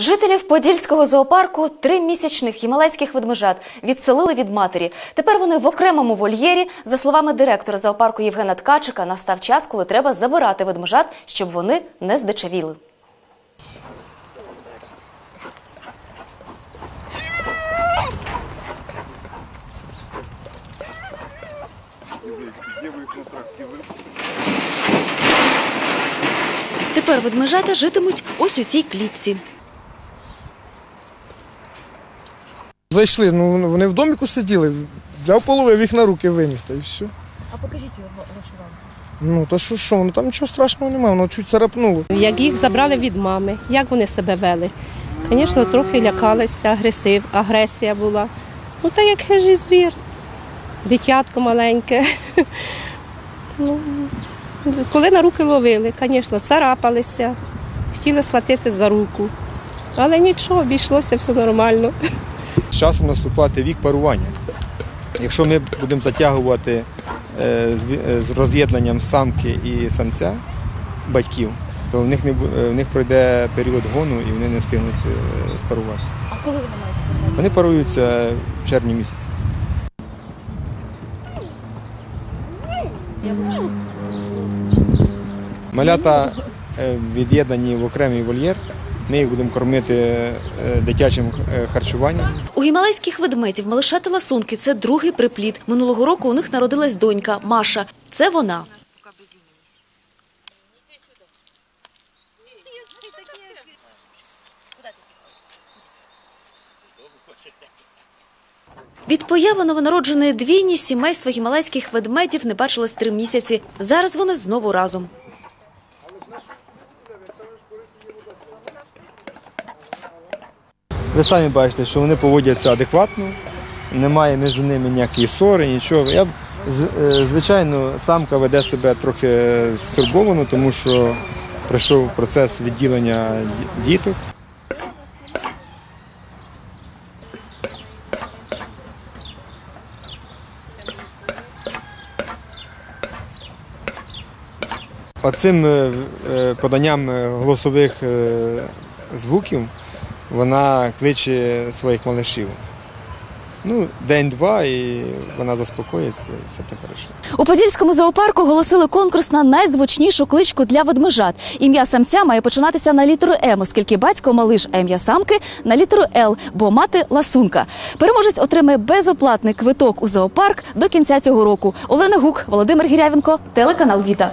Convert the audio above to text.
Жителів Подільського зоопарку тримісячних гімалайських ведмежат відселили від матері. Тепер вони в окремому вольєрі. За словами директора зоопарку Євгена Ткачика, настав час, коли треба забирати ведмежат, щоб вони не здичавіли. Тепер ведмежата житимуть ось у цій клітці. Зайшли, ну вони в доміку сиділи, взяв половив їх на руки винести і все. А покажіть вашу вам. Ну то що, що, ну там нічого страшного немає, воно чуть царапнуло. Як їх забрали від мами, як вони себе вели? Звісно, трохи лякалися, агресив, агресія була. Ну, так як хижий звір, дитятко маленьке. Ну, коли на руки ловили, звісно, царапалися, хотіли схватити за руку. Але нічого, обійшлося все нормально. З часом наступати вік парування. Якщо ми будемо затягувати е, з е, з роз'єднанням самки і самця батьків, то в них не е, в них пройде період гону і вони не встигнуть спаруватися. А коли вони мають спарувати? Вони паруються в червні місяці. Малята від'єднані в окремий вольєр. Ми їх будемо кормити е, дитячим е, харчуванням. У гімалайських ведмедів малишати ласунки це другий приплід. Минулого року у них народилась донька Маша. Це вона. Від появи новонародженої двійні сімейства гімалайських ведмедів не бачилось три місяці. Зараз вони знову разом. Ви самі бачите, що вони поводяться адекватно, немає між ними ніякої ссори, нічого. Я е, звичайно, самка веде себе трохи стурбовано, тому що пройшов процес відділення діток. Оцим е, е, поданням голосових звуків вона кличе своїх малишів. Ну, день-два, і вона заспокоїться, і все буде хорошо. У Подільському зоопарку оголосили конкурс на найзвучнішу кличку для ведмежат. Ім'я самця має починатися на літеру М, оскільки батько малиш, ім'я самки на літеру Л, бо мати ласунка. Переможець отримає безоплатний квиток у зоопарк до кінця цього року. Олена Гук, Володимир Гірявенко, телеканал Віта.